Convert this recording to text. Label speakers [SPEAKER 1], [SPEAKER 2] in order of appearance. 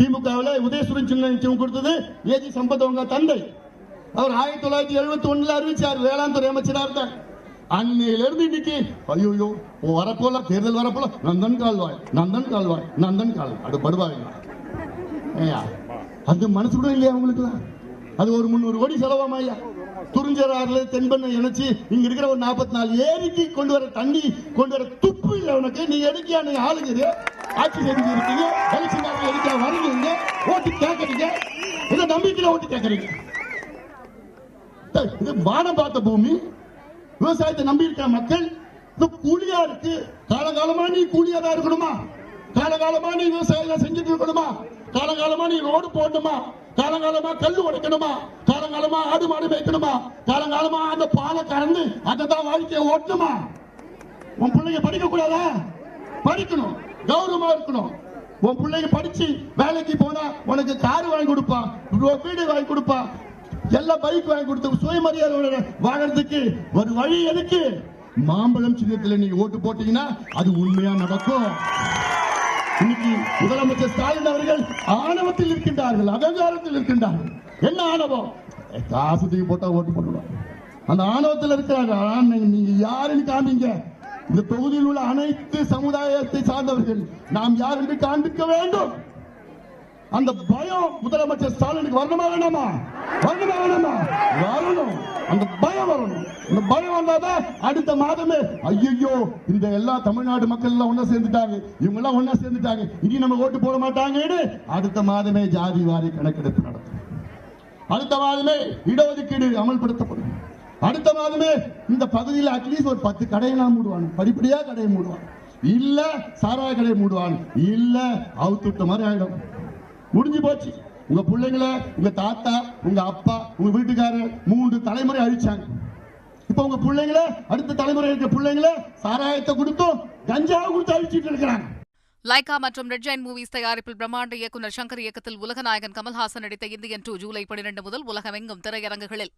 [SPEAKER 1] திமுகவில் உதயசுரன் சின்ன கொடுத்தது ஏஜி சம்பத் அவங்க தந்தை. அவர் ஆயிரத்தி தொள்ளாயிரத்தி எழுபத்தி ஒண்ணுல அறிவிச்சார் வேளாண் துறை அமைச்சராக இருந்தார். அன்னையிலிருந்து இன்னைக்கு ஐயோயோ ஐயோ வரப்போல தேர்தல் வரப்போல நந்தன் கால்வாய் நந்தன் கால்வாய் நந்தன் கால்வாய். அது படுவாய் ஏய்யா, அது மனசு கூட இல்லையா அவங்களுக்குலாம் அது ஒரு முந்நூறு கோடி செலவாமா ஐயா? துறிஞ்சராறுல தென்பண்ணை இணைச்சு இங்க இருக்கிற ஒரு நாற்பத்தி நாலு ஏரிக்கு கொண்டு வர தண்ணி கொண்டு வர துப்பு இல்லை உனக்கு. நீ எடுக்கியா நீ ஆளுங்குது ஆட்சி செஞ்சு இருக்கீங்க எலெக்ஷன் நேரத்தில் வருவீங்க? ஓட்டு கேட்கறீங்க. இதை நம்பிக்கையில ஓட்டு கேட்கறீங்க? இது வானம் பார்த்த பூமி. விவசாயத்தை நம்பி இருக்கிற மக்கள் இது கூலியா இருக்கு. காலகாலமா நீ கூலியா தான் இருக்கணுமா? காலகாலமா நீ விவசாயம் செஞ்சுட்டு இருக்கணுமா? காலகாலமா நீ ரோடு போடணுமா? காலங்காலமா கல் உடைக்கணுமா? காலங்காலமா ஆடு மாடு மேய்க்கணுமா? காலங்காலமா அந்த பாலை கறந்து அதை தான் வாழ்க்கையை ஓட்டணுமா? உன் பிள்ளைங்க படிக்க கூடாதா படிக்கணும் கௌரவமா இருக்கணும். உன் பிள்ளைங்க படிச்சு வேலைக்கு போனா உனக்கு கார் வாங்கி கொடுப்பான் ரோ- வீடு வாங்கி கொடுப்பான் எல்லாம் பைக் வாங்கி கொடுத்து சுயமரியாதை வாழறதுக்கு ஒரு வழி எதுக்கு? மாம்பழம் சின்னத்தில் நீங்க ஓட்டு போட்டீங்கன்னா அது உண்மையா நடக்கும். இன்னைக்கு முதலமைச்சர் ஸ்டாலின் அவர்கள் ஆணவத்தில் இருக்கின்றார்கள் அகங்காரத்தில் இருக்கின்றார்கள். என்ன ஆணவம்? காசு தூக்கி போட்டா ஓட்டு போட்டுவாங்க அந்த ஆணவத்தில் இருக்கிறாங்க. நீங்க யாருன்னு காமிங்க. இந்த தொகுதியில் உள்ள அனைத்து சமுதாயத்தை சார்ந்தவர்கள் நாம் யார் என்று காண்பிக்க வேண்டும்? அந்த பயம் முதலமைச்சர் ஸ்டாலினுக்கு வரணுமா வேணாமா வரணுமா வேணாமா வரணும். அந்த பயம் வரணும். அந்த பயம் வந்தாதான் அடுத்த மாதமே ஐயோ இந்த எல்லா தமிழ்நாடு மக்கள் எல்லாம் ஒண்ணா சேர்ந்துட்டாங்க. இவங்க எல்லாம் ஒண்ணா சேர்ந்துட்டாங்க. இனி நம்ம ஓட்டு போட மாட்டாங்கன்னு அடுத்த மாதமே ஜாதி வாரி கணக்கெடுப்பு நடத்தும் அடுத்த மாதமே இடஒதுக்கீடு அமல்படுத்தப்படும். அடுத்த மாதமே இந்த பகுதியில் அட்லீஸ்ட் ஒரு பத்து கடையெல்லாம் மூடுவாங்க படிப்படியாக கடையை மூடுவான். இல்ல சாராய கடையை மூடுவாங்க இல்ல அவுத்துட்ட மாதிரி ஆயிடும். முடிஞ்சு போச்சு. உங்க பிள்ளைங்கள உங்க தாத்தா உங்க அப்பா உங்க வீட்டுக்காரர் மூன்று தலைமுறை அழிச்சாங்க. இப்ப உங்க பிள்ளைங்கள அடுத்த தலைமுறை இருக்கிற பிள்ளைங்கள சாராயத்தை கொடுத்தும் கஞ்சாவை கொடுத்து அழிச்சிட்டு இருக்கிறாங்க.
[SPEAKER 2] லைகா மற்றும் ரெட் ஜெயின் மூவிஸ் தயாரிப்பில் பிரம்மாண்ட இயக்குநர் சங்கர் இயக்கத்தில் உலகநாயகன் கமல்ஹாசன் நடித்த இந்தியன் டூ ஜூலை பனிரெண்டு முதல் உலகமெங்கும் திரையரங்குகளில்.